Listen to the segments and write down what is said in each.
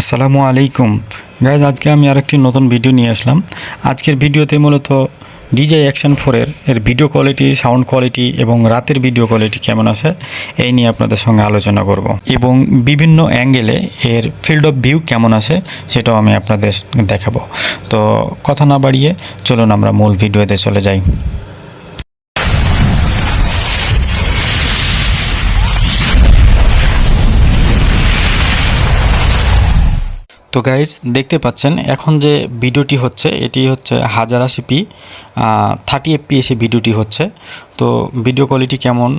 আসসালামু আলাইকুম। গাইজ, আজকে আমি আরেকটি নতুন ভিডিও নিয়ে আসলাম। আজকের ভিডিওতে মূলত ডিজে অ্যাকশন ফোরের এর ভিডিও কোয়ালিটি, সাউন্ড কোয়ালিটি এবং রাতের ভিডিও কোয়ালিটি কেমন আছে, এই নিয়ে আপনাদের সঙ্গে আলোচনা করব। এবং বিভিন্ন অ্যাঙ্গেলে এর ফিল্ড অফ ভিউ কেমন আছে, সেটাও আমি আপনাদের দেখাবো। তো কথা না বাড়িয়ে চলুন আমরা মূল ভিডিওতে চলে যাই। তো গাইজ দেখতে পাচ্ছেন, এখন যে ভিডিওটি হচ্ছে, এটি হচ্ছে হাজার আশি পি থার্টি এফপিএসে ভিডিওটি হচ্ছে। তো ভিডিও কোয়ালিটি কেমন?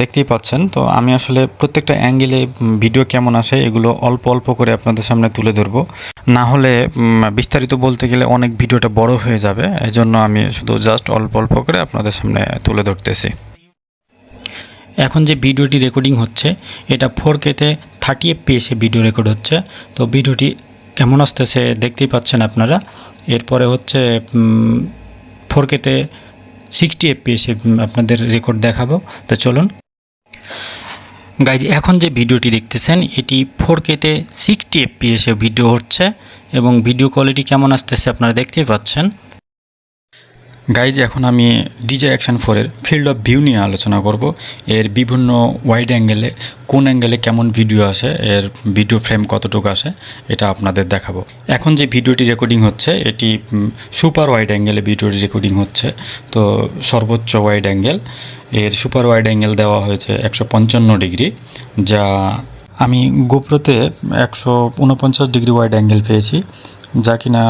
দেখতেই পাচ্ছেন। তো আমি আসলে প্রত্যেকটা অ্যাঙ্গেলে ভিডিও কেমন আসে, এগুলো অল্প অল্প করে আপনাদের সামনে তুলে ধরবো। না হলে বিস্তারিত বলতে গেলে অনেক ভিডিওটা বড় হয়ে যাবে এই জন্য আমি শুধু জাস্ট অল্প অল্প করে আপনাদের সামনে তুলে ধরতেছি। এখন যে ভিডিওটি রেকর্ডিং হচ্ছে, এটা ফোর কেতে থার্টি এফপিএসে ভিডিও রেকর্ড হচ্ছে। তো ভিডিওটি কেমন আসতেছে দেখতেই পাচ্ছেন আপনারা। এরপরে হচ্ছে ফোর কেতে সিক্সটি এফপিএসে আপনাদের রেকর্ড দেখাবো। তো চলুন। গাইজ, এখন যে ভিডিওটি দেখতেছেন, এটি ফোর কেতে সিক্সটি এফপিএসে ভিডিও হচ্ছে এবং ভিডিও কোয়ালিটি কেমন আসতেছে আপনারা দেখতেই পাচ্ছেন। গাইজ এখন আমি ডিজে অ্যাকশন ফোরের ফিল্ড অফ ভিউ নিয়ে আলোচনা করব। এর বিভিন্ন ওয়াইড অ্যাঙ্গেলে কোন অ্যাঙ্গেলে কেমন ভিডিও আসে, এর ভিডিও ফ্রেম কতটুকু আসে, এটা আপনাদের দেখাবো। এখন যে ভিডিওটি রেকর্ডিং হচ্ছে, এটি সুপার ওয়াইড অ্যাঙ্গেলে ভিডিওটি রেকর্ডিং হচ্ছে। তো সর্বোচ্চ ওয়াইড অ্যাঙ্গেল এর সুপার ওয়াইড অ্যাঙ্গেল দেওয়া হয়েছে একশো পঞ্চান্ন ডিগ্রি, যা আমি গোপ্রোতে একশো উনপঞ্চাশ ডিগ্রি ওয়াইড অ্যাঙ্গেল পেয়েছি। যা কিনা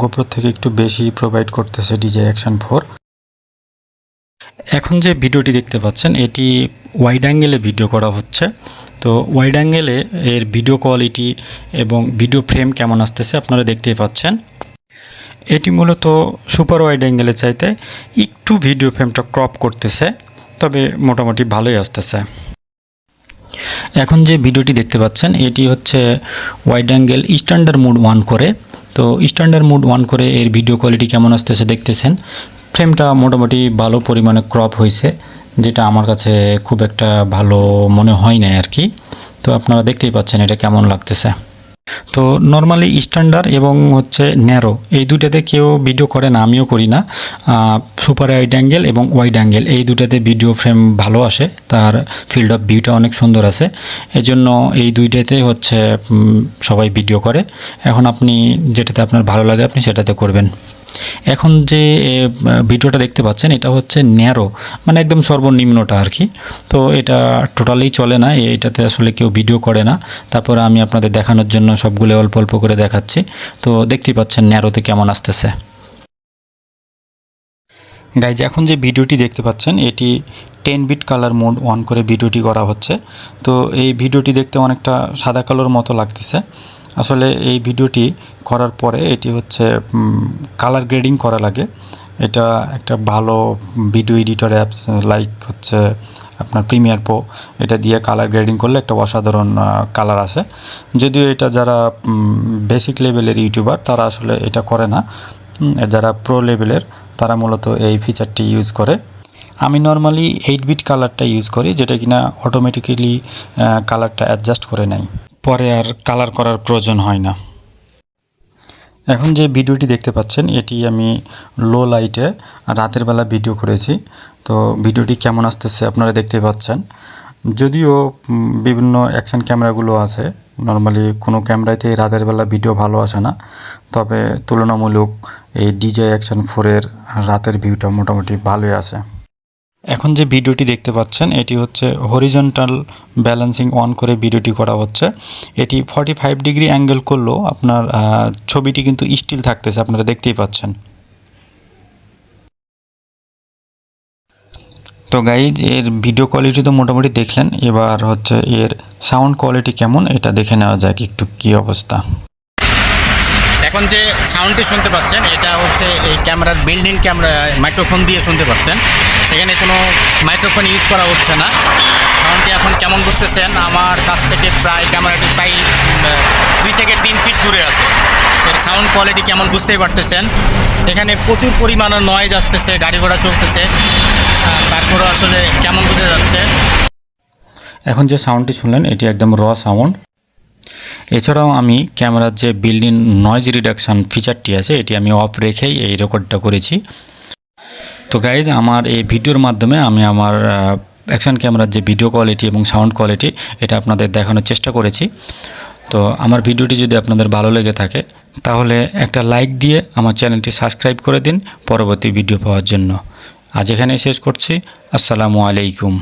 গোপ্রো থেকে একটু বেশি প্রোভাইড করতেছে ডিজে অ্যাকশন ফোর এখন যে ভিডিওটি দেখতে পাচ্ছেন, এটি ওয়াইড অ্যাঙ্গেলে ভিডিও করা হচ্ছে। তো ওয়াইড অ্যাঙ্গেলে এর ভিডিও কোয়ালিটি এবং ভিডিও ফ্রেম কেমন আসতেছে আপনারা দেখতেই পাচ্ছেন। এটি মূলত সুপার ওয়াইড অ্যাঙ্গেলের চাইতে একটু ভিডিও ফ্রেমটা ক্রপ করতেছে, তবে মোটামুটি ভালোই আসতেছে। এখন যে ভিডিওটি দেখতে পাচ্ছেন, এটি হচ্ছে wide angle standard mode one করে। তো স্ট্যান্ডার্ড মুড ওয়ান করে এর ভিডিও কোয়ালিটি কেমন আসতেছে দেখতেছেন। ফ্রেমটা মোটামুটি ভালো পরিমাণে ক্রপ হয়েছে, যেটা আমার কাছে খুব একটা ভালো মনে হয় না আর কি। তো আপনারা দেখতেই পাচ্ছেন এটা কেমন লাগতেছে। তো নর্মালি স্ট্যান্ডার্ড এবং হচ্ছে ন্যারো এই দুটাতে কেউ ভিডিও করে না, আমিও করি না। সুপার ওয়াইড অ্যাঙ্গেল এবং ওয়াইড অ্যাঙ্গেল এই দুটাতে ভিডিও ফ্রেম ভালো আসে, তার ফিল্ড অফ ভিউটা অনেক সুন্দর আছে। এজন্য এই দুইটাতে হচ্ছে সবাই ভিডিও করে। এখন আপনি যেটাতে আপনার ভালো লাগে, আপনি সেটাতে করবেন। এখন যে ভিডিওটা দেখতে পাচ্ছেন, এটা হচ্ছে ন্যারো মানে একদম সর্বনিম্নটা আর কি। তো এটা টোটালি চলে না এটাতে আসলে কেউ ভিডিও করে না। তারপরে আমি আপনাদের দেখানোর জন্য সবগুলো অল্প অল্প করে দেখাচ্ছি। তো দেখতেই পাচ্ছেন ন্যারোতে কেমন আসতেছে। গাইজ এখন যে ভিডিওটি দেখতে পাচ্ছেন, এটি ten bit colour mode on করে ভিডিওটি করা হচ্ছে। তো এই ভিডিওটি দেখতে অনেকটা সাদা কালোর মতো লাগতেছে। আসলে এই ভিডিওটি করার পরে এটি হচ্ছে কালার গ্রেডিং করা লাগে। এটা একটা ভালো ভিডিও এডিটর অ্যাপস লাইক হচ্ছে আপনার প্রিমিয়ার প্রো এটা দিয়ে কালার গ্রেডিং করলে একটা অসাধারণ কালার আসে। যদিও এটা যারা বেসিক লেভেলের ইউটিউবার তারা আসলে এটা করে না। যারা প্রো লেভেলের তারা মূলত এই ফিচারটি ইউজ করে। আমি নর্মালি এইট বিট কালারটা ইউজ করি, যেটা কিনা অটোমেটিক্যালি কালারটা অ্যাডজাস্ট করে নেয়। পরে আর কালার করার প্রয়োজন হয় না। এখন যে ভিডিওটি দেখতে পাচ্ছেন, এটি আমি লো লাইটে রাতের বেলা ভিডিও করেছি। তো ভিডিওটি কেমন আসতেছে আপনারা দেখতে পাচ্ছেন। যদিও বিভিন্ন অ্যাকশন ক্যামেরাগুলো আছে। নর্মালি কোনো ক্যামেরাতে রাতের বেলা ভিডিও ভালো আসে না। তবে তুলনামূলক এই ডিজে অ্যাকশন ফোরের রাতের ভিউটা মোটামুটি ভালোই আসে। এখন যে ভিডিওটি দেখতে পাচ্ছেন, এটি হচ্ছে হরিজন্টাল ব্যালেন্সিং অন করে ভিডিওটি করা হচ্ছে। এটি ফর্টি ফাইভ ডিগ্রি অ্যাঙ্গেল করলেও আপনার ছবিটি কিন্তু স্টিল থাকতেছে, আপনারা দেখতেই পাচ্ছেন। তো গাইজ এর ভিডিও কোয়ালিটি তো মোটামুটি দেখলেন, এবার হচ্ছে এর সাউন্ড কোয়ালিটি কেমন, এটা দেখে নেওয়া যাক একটু কী অবস্থা। এখন যে সাউন্ডটি শুনতে পাচ্ছেন, এটা হচ্ছে এই ক্যামেরার বিল্ডিং ক্যামেরা মাইক্রোফোন দিয়ে শুনতে পাচ্ছেন। এখানে কোনো মাইক্রোফোন ইউজ করা হচ্ছে না। সাউন্ডটি এখন কেমন বুঝতেছেন? আমার কাছ থেকে প্রায় ক্যামেরাটি প্রায় দুই থেকে তিন ফিট দূরে আছে। এর সাউন্ড কোয়ালিটি কেমন বুঝতেই পারতেছেন? এখানে প্রচুর পরিমাণে নয়েজ আসতেছে গাড়ি ঘোড়া চলতেছে তারপরেও আসলে কেমন বুঝে যাচ্ছে? এখন যে সাউন্ডটি শুনলেন, এটি একদম র সাউন্ড এছাড়াও আমি ক্যামেরার যে বিল্ডিং নয়েজ রিডাকশান ফিচারটি আছে, এটি আমি অফ রেখেই এই রেকর্ডটা করেছি। তো গাইজ আমার এই ভিডিওর মাধ্যমে আমি আমার অ্যাকশন ক্যামেরার যে ভিডিও কোয়ালিটি এবং সাউন্ড কোয়ালিটি এটা আপনাদের দেখানোর চেষ্টা করেছি। তো আমার ভিডিওটি যদি আপনাদের ভালো লেগে থাকে, তাহলে একটা লাইক দিয়ে আমার চ্যানেলটি সাবস্ক্রাইব করে দিন পরবর্তী ভিডিও পাওয়ার জন্য। আজ এখানেই শেষ করছি। আসসালামু আলাইকুম।